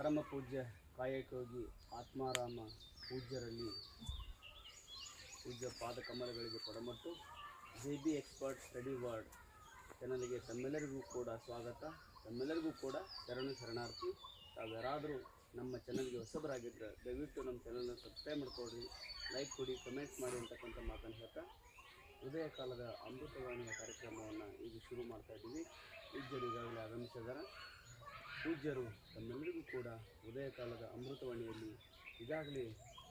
ಪರಮ ಪೂಜ್ಯ ಕಾಯಕಯೋಗಿ ಆತ್ಮಾರಾಮ ಪೂಜ್ಯರಲ್ಲಿ ಪೂಜ್ಯ ಪಾದ ಕಮಲಗಳಿಗೆ ಕೊಡಮಟ್ಟು. J B expert study ward ಚಾನಲ್ಗೆ ತಮ್ಮೆಲ್ಲರಿಗೂ ಕೂಡ ಸ್ವಾಗತ. ತಮ್ಮೆಲ್ಲರಿಗೂ ಕೂಡ ಶರಣು ಶರಣಾರ್ಥಿ. ತಾವ್ಯಾರಾದರೂ ನಮ್ಮ ಚಾನಲ್ಗೆ ಹೊಸಬರಾಗಿದ್ದರೆ ದಯವಿಟ್ಟು ನಮ್ಮ ಚಾನಲ್ನ ಸಬ್ಸ್ಕ್ರೈಬ್ ಮಾಡಿಕೊಡ್ರಿ ಲೈಕ್ ಕೊಡಿ ಕಮೆಂಟ್ ಮಾಡಿ ಅಂತಕ್ಕಂಥ ಮಾತನ್ನು ಹೇಳ್ತಾ ಉದಯ ಕಾಲದ ಅಮೃತವಾಣಿಯ ಕಾರ್ಯಕ್ರಮವನ್ನು ಈಗ ಶುರು ಮಾಡ್ತಾ ಇದ್ದೀವಿ. ಪೂಜ್ಯರು ಈಗಾಗಲೇ ಆಗಮಿಸಿದ್ದಾರೆ ಪೂಜ್ಯರು ತಮ್ಮೆಲ್ಲರಿಗೂ ಕೂಡ ಉದಯ ಕಾಲದ ಅಮೃತವಾಣಿಯಲ್ಲಿ ಈಗಾಗಲೇ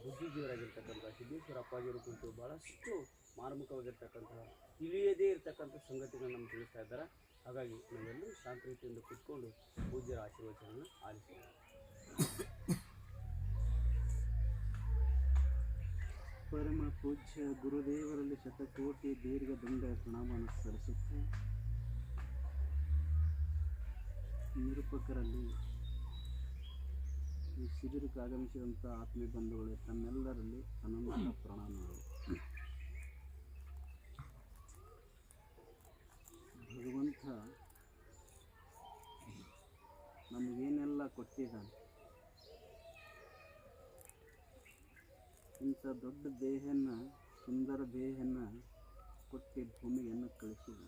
ಬುದ್ಧಿಜೀವರಾಗಿರ್ತಕ್ಕಂಥ ಸಿದ್ದೇಶ್ವರ ಅಪ್ಪಾಜಿಯವರು ಕುರಿತು ಭಾಳಷ್ಟು ಮಾರ್ಮಿಕವಾಗಿರ್ತಕ್ಕಂತಹ ತಿಳಿಯದೇ ಇರತಕ್ಕಂಥ ಸಂಗತಿಗಳನ್ನ ನಮ್ಗೆ ತಿಳಿಸ್ತಾ ಇದ್ದಾರೆ. ಹಾಗಾಗಿ ನಾವೆಲ್ಲರೂ ಶಾಂತ ರೀತಿಯಿಂದ ಕೂತ್ಕೊಂಡು ಪೂಜ್ಯರ ಆಶೀರ್ವಚನವನ್ನು ಆಲಿಸೋಣ. ಪರಮ ಪೂಜ್ಯ ಗುರುದೇವರಲ್ಲಿ ಶತಕೋಟಿ ದೀರ್ಘ ದಂಡ ಪ್ರಣಾಮ ಸಲ್ಲಿಸುತ್ತೆ ನಿರೂಪಕರಲ್ಲಿ ಈ ಶಿಬಿರಕ್ಕೆ ಆಗಮಿಸಿದಂಥ ಆತ್ಮೀಯ ಬಂಧುಗಳು, ತಮ್ಮೆಲ್ಲರಲ್ಲಿ ಅನಂತ ಪ್ರಣಾಮಗಳು ಭಗವಂತ ನಮಗೇನೆಲ್ಲ ಕೊಟ್ಟಿದ್ದಾನೆ ಇಂಥ ದೊಡ್ಡ ದೇಹನ, ಸುಂದರ ದೇಹನ ಕೊಟ್ಟಿ ಭೂಮಿಯನ್ನು ಕಳಿಸಿದ.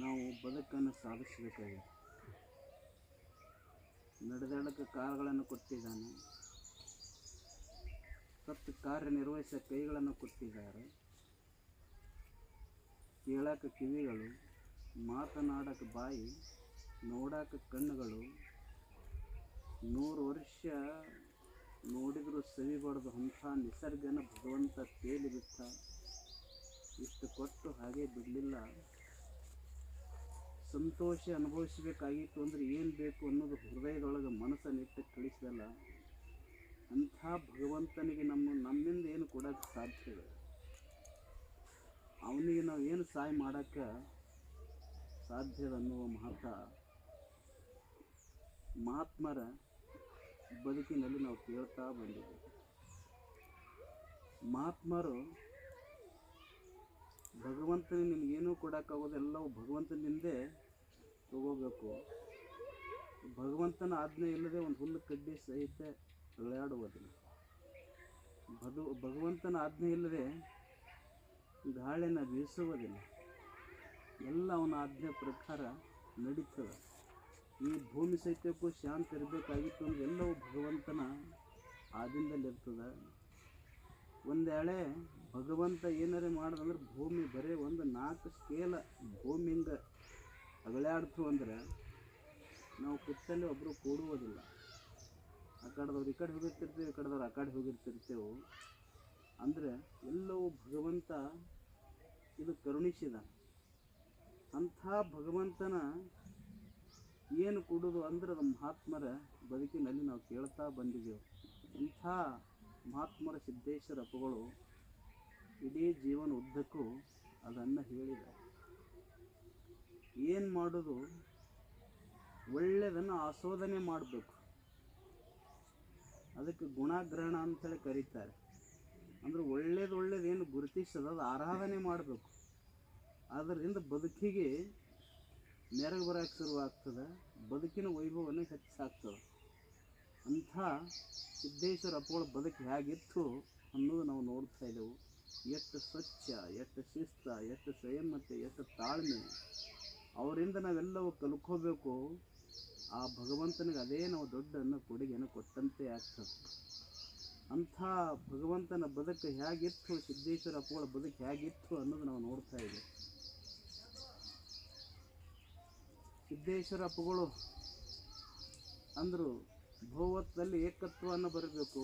ನಾವು ಬದುಕನ್ನು ಸಾಧಿಸಬೇಕಾಗಿದೆ. ನಡೆದಾಡಕ್ಕೆ ಕಾಲುಗಳನ್ನು ಕೊಟ್ಟಿದ್ದಾನೆ. ಸತ್ತು ಕಾರ್ಯನಿರ್ವಹಿಸೋ ಕೈಗಳನ್ನು ಕೊಟ್ಟಿದ್ದಾರೆ. ಕೇಳಕ್ಕೆ ಕಿವಿಗಳು ಮಾತನಾಡಕ್ಕೆ ಬಾಯಿ ನೋಡಕ್ಕೆ ಕಣ್ಣುಗಳು. ನೂರು ವರ್ಷ ನೋಡಿದರೂ ಸವಿಬಾರ್ದು ಅಂಥ ನಿಸರ್ಗನ ಭಗವಂತ ತೇಲಿ ಬಿಟ್ಟ ಇಷ್ಟು ಕೊಟ್ಟು ಹಾಗೆ ಬಿಡಲಿಲ್ಲ. ಸಂತೋಷ ಅನುಭವಿಸಬೇಕಾಗಿತ್ತು ಅಂದರೆ ಏನು ಬೇಕು ಅನ್ನೋದು ಹೃದಯದೊಳಗೆ ಮನಸ್ಸನ್ನಿಟ್ಟು ಕಳಿಸಲ್ಲ ಅಂಥ ಭಗವಂತನಿಗೆ ನಮ್ಮ, ನಮ್ಮಿಂದ ಏನು ಕೊಡೋಕ್ಕೆ ಸಾಧ್ಯ ಇದೆ ಅವನಿಗೆ ನಾವು ಏನು ಸಹಾಯ ಮಾಡೋಕ್ಕೆ ಸಾಧ್ಯದ ಅನ್ನುವ ಮಹತ್ವ ಮಹಾತ್ಮರ ಬದುಕಿನಲ್ಲಿ ನಾವು ಕೇಳ್ತಾ ಬಂದಿದ್ದೇವೆ. ಮಹಾತ್ಮರು ಭಗವಂತನಿಗೆ ನಿನಗೇನೂ ಕೊಡೋಕ್ಕಾಗೋದೆಲ್ಲವೂ ಭಗವಂತನಿಂದೇ ತಗೋಬೇಕು. ಭಗವಂತನ ಆಜ್ಞೆ ಇಲ್ಲದೆ ಒಂದು ಹುಲ್ಲು ಕಡ್ಡಿ ಸಹಿತ ಅಳೆಯಾಡುವುದಿಲ್ಲ ಭದು, ಭಗವಂತನ ಆಜ್ಞೆ ಇಲ್ಲದೆ ಗಾಳಿನ ಬೀಸುವುದಿಲ್ಲ. ಎಲ್ಲ ಅವನ ಆಜ್ಞೆ ಪ್ರಕಾರ ನಡೀತದೆ. ಈ ಭೂಮಿ ಸಹಿತಕ್ಕೂ ಶಾಂತಿ ಇರಬೇಕಾಗಿತ್ತು ಅಂದ್ರೆ ಎಲ್ಲವೂ ಭಗವಂತನ ಆದಿಂದಲ್ಲಿರ್ತದೆ ಒಂದು ವೇಳೆ ಭಗವಂತ ಏನಾರೇ ಮಾಡ್ದಂದ್ರೆ ಭೂಮಿ, ಬರೀ ಒಂದು ನಾಲ್ಕು ಸ್ಕೇಲ ಭೂಮಿ ಹಿಂಗೆ ಅಗಳ್ಯಾಡ್ತು ಅಂದ್ರೆ ನಾವು ಕುತ್ತಲ್ಲಿ ಒಬ್ಬರು ಕೂಡುವುದಿಲ್ಲ. ಆ ಕಡೆದವ್ರು ಈ ಕಡೆ ಹೋಗಿರ್ತಿರ್ತೇವೆ, ಈ ಕಡೆದವ್ರು ಆ ಕಡೆ ಹೋಗಿರ್ತಿರ್ತೇವೆ. ಅಂದರೆ ಎಲ್ಲವೂ ಭಗವಂತ ಇದು ಕರುಣಿಸಿದ. ಅಂಥ ಭಗವಂತನ ಏನು ಕೊಡೋದು ಅಂದ್ರೆ ಅದು ಮಹಾತ್ಮರ ಬದುಕಿನಲ್ಲಿ ನಾವು ಕೇಳ್ತಾ ಬಂದಿದ್ದೇವೆ. ಇಂಥ ಮಹಾತ್ಮರ ಸಿದ್ದೇಶ್ವರ ಅಪ್ಪಗಳು ಇಡೀ ಜೀವನ ಉದ್ದಕ್ಕೂ ಅದನ್ನು ಹೇಳಿದ್ದಾರೆ. ಏನು ಮಾಡೋದು? ಒಳ್ಳೆಯದನ್ನು ಆಸ್ವಾದನೆ ಮಾಡಬೇಕು. ಅದಕ್ಕೆ ಗುಣಗ್ರಹಣ ಅಂತೇಳಿ ಕರೀತಾರೆ. ಅಂದ್ರೆ ಒಳ್ಳೇದು ಒಳ್ಳೇದೇನು ಏನು ಗುರುತಿಸದ ಅದು ಆರಾಧನೆ ಮಾಡಬೇಕು. ಅದರಿಂದ ಬದುಕಿಗೆ ನೆರವು ಬರೋಕ್ಕೆ ಶುರುವಾಗ್ತದೆ. ಬದುಕಿನ ವೈಭವವನ್ನು ಹೆಚ್ಚಾಗ್ತದೆ. ಅಂಥ ಸಿದ್ದೇಶ್ವರ ಅಪ್ಪಗಳ ಬದುಕು ಹೇಗಿತ್ತು ಅನ್ನೋದು ನಾವು ನೋಡ್ತಾ ಇದ್ದೆವು. ಎಷ್ಟು ಸ್ವಚ್ಛ, ಎಷ್ಟು ಶಿಸ್ತ, ಎಷ್ಟು ಸಂಯಮತೆ ಎಷ್ಟು ತಾಳ್ಮೆ. ಅವರಿಂದ ನಾವೆಲ್ಲವೂ ಕಲ್ಕೋಬೇಕು ಆ ಭಗವಂತನಿಗೆ ಅದೇ ನಾವು ದೊಡ್ಡ ಅನ್ನೋ ಕೊಡುಗೆಯನ್ನು ಕೊಟ್ಟಂತೆ ಆಗ್ತದೆ. ಅಂಥ ಭಗವಂತನ ಬದುಕು ಹೇಗಿತ್ತು, ಸಿದ್ದೇಶ್ವರ ಅಪ್ಪಗಳ ಬದುಕು ಹೇಗಿತ್ತು ಅನ್ನೋದು ನಾವು ನೋಡ್ತಾ ಇದ್ದೇವೆ. ಸಿದ್ದೇಶ್ವರ ಅಪ್ಪಗಳು ಅಂದರು ಭೂವತ್ತದಲ್ಲಿ ಏಕತ್ವವನ್ನು ಬರಬೇಕು.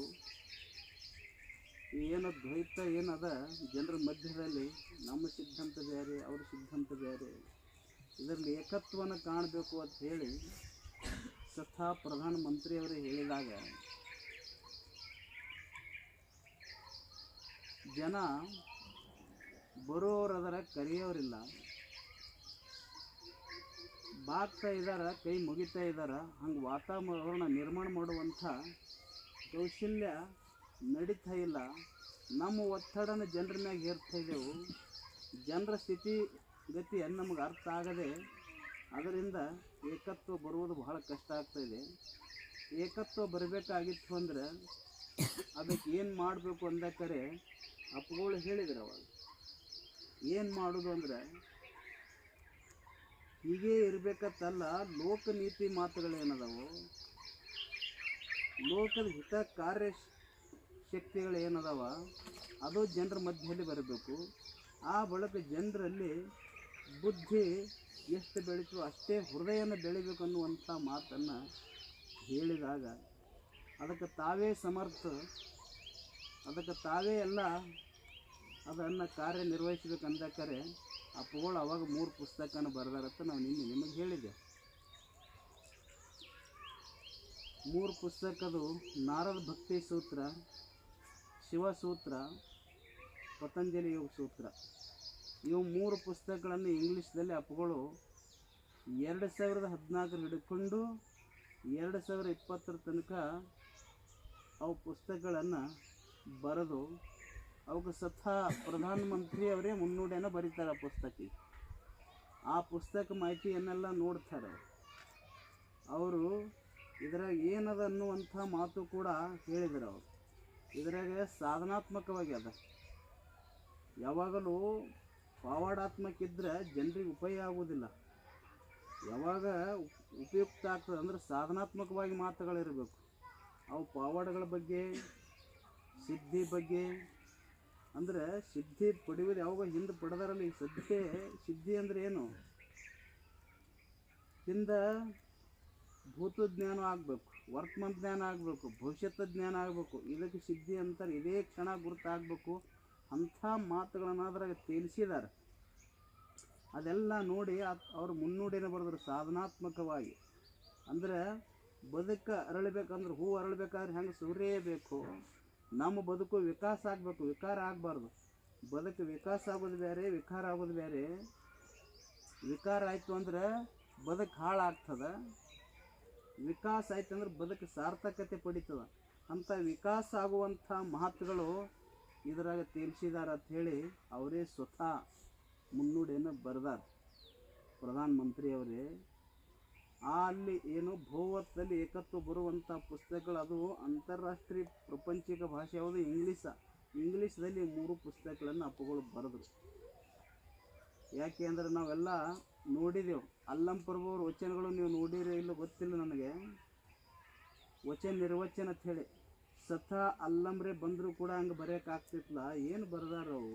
ಏನು ದ್ವೈತ ಏನದ? ಜನರ ಮಧ್ಯದಲ್ಲಿ ನಮ್ಮ ಸಿದ್ಧಾಂತ ಬೇರೆ, ಅವ್ರ ಸಿದ್ಧಾಂತ ಬೇರೆ. ಇದರಲ್ಲಿ ಏಕತ್ವವನ್ನು ಕಾಣಬೇಕು ಅಂತ ಹೇಳಿ ಸ್ವತಃ ಪ್ರಧಾನಮಂತ್ರಿಯವರೇ ಹೇಳಿದಾಗ, ಜನ ಬರೋರದರ ಕರೆಯೋರಿಲ್ಲ. ಬಾಗ್ತಾ ಇದ್ದಾರೆ ಕೈ ಮುಗಿತಾ ಇದ್ದಾರ ಹಂಗೆ ವಾತಾವರಣ ನಿರ್ಮಾಣ ಮಾಡುವಂಥ ಕೌಶಲ್ಯ ನಡೀತಾ ಇಲ್ಲ. ನಮ್ಮ ಒತ್ತಡನ ಜನರ ಮ್ಯಾಗ ಹೇರ್ತಾ ಜನರ ಸ್ಥಿತಿ ಗತಿಯನ್ನು ನಮಗೆ ಅರ್ಥ ಆಗದೆ, ಅದರಿಂದ ಏಕತ್ವ ಬರುವುದು ಬಹಳ ಕಷ್ಟ ಆಗ್ತಾಯಿದೆ ಏಕತ್ವ ಬರಬೇಕಾಗಿತ್ತು ಅಂದರೆ ಅದಕ್ಕೆ ಏನು ಮಾಡಬೇಕು ಅಂದಕರೆ ಅಪ್ಪಗಳು ಹೇಳಿದ್ರು ಅವಾಗ. ಏನು ಮಾಡೋದು ಅಂದ್ರೆ ಹೀಗೆ ಲೋಕ ನೀತಿ ಮಾತುಗಳೇನದಾವು ಲೋಕದ ಹಿತ ಕಾರ್ಯ ಶಕ್ತಿಗಳು ಏನದಾವ? ಅದು ಜನರ ಮಧ್ಯದಲ್ಲಿ ಬರಬೇಕು. ಆ ಬಳಕ ಜನರಲ್ಲಿ ಬುದ್ಧಿ ಎಷ್ಟು ಬೆಳೀತು ಅಷ್ಟೇ ಹೃದಯನ ಬೆಳಿಬೇಕು ಅನ್ನುವಂಥ ಮಾತನ್ನು ಹೇಳಿದಾಗ ಅದಕ್ಕೆ ತಾವೇ ಸಮರ್ಥ, ಅದಕ್ಕೆ ತಾವೇ ಎಲ್ಲ ಅದನ್ನು ಕಾರ್ಯನಿರ್ವಹಿಸ್ಬೇಕಂದಕ್ಕರೆ ಅಪ್ಪಗಳು ಅವಾಗ ಮೂರು ಪುಸ್ತಕನ ಬರೆದಾರತ್ತ ನಾವು ನಿನ್ನೆ ನಿಮಗೆ ಹೇಳಿದ್ದೆ ಮೂರು ಪುಸ್ತಕದು ನಾರದ ಭಕ್ತಿ ಸೂತ್ರ, ಶಿವಸೂತ್ರ, ಪತಂಜಲಿ ಯೋಗ ಸೂತ್ರ. ಇವು ಮೂರು ಪುಸ್ತಕಗಳನ್ನು ಇಂಗ್ಲೀಷ್ದಲ್ಲಿ ಅಪ್ಪಗಳು ಎರಡು ಸಾವಿರದ ಹದಿನಾಲ್ಕರ ಹಿಡ್ಕೊಂಡು ಎರಡು ಸಾವಿರ ಇಪ್ಪತ್ತರ ತನಕ ಅವು ಪುಸ್ತಕಗಳನ್ನು ಬರೆದು ಅವಕ್ಕೆ ಸತ್ತ ಪ್ರಧಾನಮಂತ್ರಿ ಅವರೇ ಮುನ್ನುಡಿಯನ್ನು ಬರೀತಾರೆ ಆ ಪುಸ್ತಕ. ಆ ಪುಸ್ತಕ ಮಾಹಿತಿಯನ್ನೆಲ್ಲ ನೋಡ್ತಾರೆ. ಅವರು ಇದ್ರಾಗ ಏನದ ಅನ್ನುವಂಥ ಮಾತು ಕೂಡ ಹೇಳಿದರು ಅವರು. ಇದ್ರಾಗ ಸಾಧನಾತ್ಮಕವಾಗಿ ಅದ. ಯಾವಾಗಲೂ ಪಾವಾಡಾತ್ಮಕ ಇದ್ದರೆ ಜನರಿಗೆ ಉಪಯೋಗ ಆಗೋದಿಲ್ಲ. ಯಾವಾಗ ಉಪಯುಕ್ತ ಆಗ್ತದೆ ಅಂದ್ರೆ ಸಾಧನಾತ್ಮಕವಾಗಿ ಮಾತುಗಳಿರಬೇಕು. ಅವು ಪಾವಾಡಗಳ ಬಗ್ಗೆ, ಸಿದ್ಧಿ ಬಗ್ಗೆ ಅಂದ್ರೆ ಸಿದ್ಧಿ ಪಡೆಯುವುದು ಯಾವಾಗ ಹಿಂದೆ ಪಡೆದಾರಲ್ಲ ಸದ್ಯ ಸಿದ್ಧಿ ಅಂದ್ರೆ ಏನು? ಹಿಂದೆ ಭೂತ ಜ್ಞಾನ ಆಗಬೇಕು, ವರ್ತಮಾನ ಜ್ಞಾನ ಆಗಬೇಕು ಭವಿಷ್ಯದ ಜ್ಞಾನ ಆಗಬೇಕು, ಇದಕ್ಕೆ ಸಿದ್ಧಿ ಅಂತಾರೆ, ಇದೇ ಕ್ಷಣ ಗುರುತಾಗಬೇಕು, ಅಂಥ ಮಾತುಗಳನ್ನು ಅದ್ರಾಗ ತಿಳಿಸಿದ್ದಾರೆ. ಅದೆಲ್ಲ ನೋಡಿ ಅವರು ಮುನ್ನುಡಿನ ಬರೆದ್ರು ಸಾಧನಾತ್ಮಕವಾಗಿ. ಅಂದ್ರೆ ಬದುಕ ಅರಳಬೇಕಂದ್ರೆ ಹೂ ಅರಳಬೇಕಾದ್ರೆ ಹೆಂಗೆ ಸೂರ್ಯ ಬೇಕು? ನಮ್ಮ ಬದುಕು ವಿಕಾಸ ಆಗಬೇಕು, ವಿಕಾರ ಆಗಬಾರ್ದು. ಬದುಕು ವಿಕಾಸ ಆಗೋದು ಬೇರೆ, ವಿಕಾರ ಆಗೋದು ಬೇರೆ. ವಿಕಾರ ಆಯಿತು ಅಂದ್ರೆ ಬದುಕು ಹಾಳಾಗ್ತದೆ. ವಿಕಾಸ ಆಯ್ತು ಅಂದ್ರೆ ಬದುಕು ಸಾರ್ಥಕತೆ ಪಡಿತದೆ. ಅಂಥ ವಿಕಾಸ ಆಗುವಂಥ ಮಹತ್ವಗಳು ಇದರಾಗ ಅಂತ ಹೇಳಿ ಅವರೇ ಸ್ವತಃ ಮುನ್ನುಡಿಯನ್ನು ಬರೆದಾರ. ಪ್ರಧಾನಮಂತ್ರಿ ಅವರೇ ಆ ಅಲ್ಲಿ ಏನು ಭೂವತ್ತಲ್ಲಿ ಏಕತ್ವ ಬರುವಂಥ ಪುಸ್ತಕಗಳು, ಅದು ಅಂತಾರಾಷ್ಟ್ರೀಯ ಪ್ರಪಂಚಿಕ ಭಾಷೆ ಯಾವುದು ಇಂಗ್ಲೀಷ ಇಂಗ್ಲೀಷ್ದಲ್ಲಿ ಮೂರು ಪುಸ್ತಕಗಳನ್ನು ಅಪ್ಪಗಳು ಬರೆದ್ರು. ಯಾಕೆ ಅಂದರೆ ನಾವೆಲ್ಲ ನೋಡಿದೆವು. ಅಲ್ಲಂ ಪ್ರಭುವ್ರ ವಚನಗಳು ನೀವು ನೋಡಿರೋ ಇಲ್ಲೋ ಗೊತ್ತಿಲ್ಲ ನನಗೆ. ವಚನ ನಿರ್ವಚನ ಅಂತ ಹೇಳಿ. ಸಥ ಅಲ್ಲಂಬ್ರೆ ಬಂದರೂ ಕೂಡ ಹಂಗೆ ಬರೆಯೋಕ್ಕಾಗ್ತಿತ್ತಲ್ಲ ಏನು ಬರ್ದಾರ ಅವು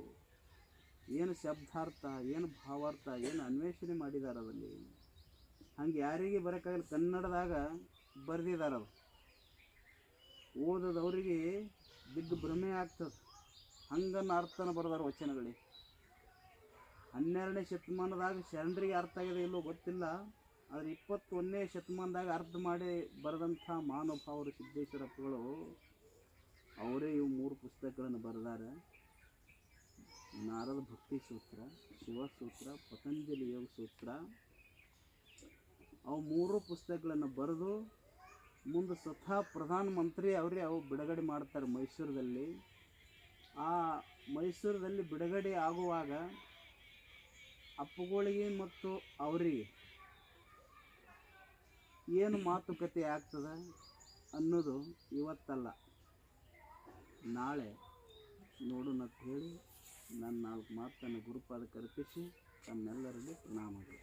ಏನು ಶಬ್ದಾರ್ಥ, ಏನು ಭಾವಾರ್ಥ, ಏನು ಅನ್ವೇಷಣೆ ಮಾಡಿದಾರ ಅದಲ್ಲಿ ಹಂಗೆ ಯಾರಿಗೆ ಬರೋಕ್ಕಾಗಲ್ಲ, ಕನ್ನಡದಾಗ ಬರೆದಿದ್ದಾರೆ ಅದು ಓದೋದವ್ರಿಗೆ ಬಿದ್ದು ಭ್ರಮೆ ಆಗ್ತದೆ. ಹಂಗನ್ನು ಅರ್ಥನ ಬರೆದಾರ ವಚನಗಳಿಗೆ ಹನ್ನೆರಡನೇ ಶತಮಾನದಾಗ ಶರಣರಿಗೆ ಅರ್ಥ ಆಗಿದೆ ಇಲ್ಲೋ ಗೊತ್ತಿಲ್ಲ, ಆದರೆ ಇಪ್ಪತ್ತೊಂದನೇ ಶತಮಾನದಾಗ ಅರ್ಥ ಮಾಡಿ ಬರೆದಂಥ ಮಹಾನುಭಾವರು ಸಿದ್ದೇಶ್ವರಪ್ಪಗಳು, ಅವರೇ ಇವು ಮೂರು ಪುಸ್ತಕಗಳನ್ನು ಬರೆದಾರೆ. ನಾರದ ಭಕ್ತಿ ಸೂತ್ರ, ಶಿವಸೂತ್ರ, ಪತಂಜಲಿ ಯೋಗ ಸೂತ್ರ ಅವು ಮೂರು ಪುಸ್ತಕಗಳನ್ನು ಬರೆದು ಮುಂದೆ ಸ್ವತಃ ಪ್ರಧಾನಮಂತ್ರಿ ಅವರೇ ಅವು ಬಿಡುಗಡೆ ಮಾಡ್ತಾರೆ ಮೈಸೂರಲ್ಲಿ ಆ ಮೈಸೂರಲ್ಲಿ ಬಿಡುಗಡೆ ಆಗುವಾಗ ಅಪ್ಪುಗಳಿಗೆ ಮತ್ತು ಅವರಿಗೆ ಏನು ಮಾತುಕತೆ ಆಗ್ತದೆ ಅನ್ನೋದು ಇವತ್ತಲ್ಲ. ನಾಳೆ ನೋಡೋಣ ಅಂತ ಹೇಳಿ ನನ್ನ ನಾಲ್ಕು ಮಾತನ್ನು ಗುರುಪಾದ ಅರ್ಪಿಸಿ ತಮ್ಮೆಲ್ಲರಿಗೂ ಪ್ರಣಾಮಗಳು.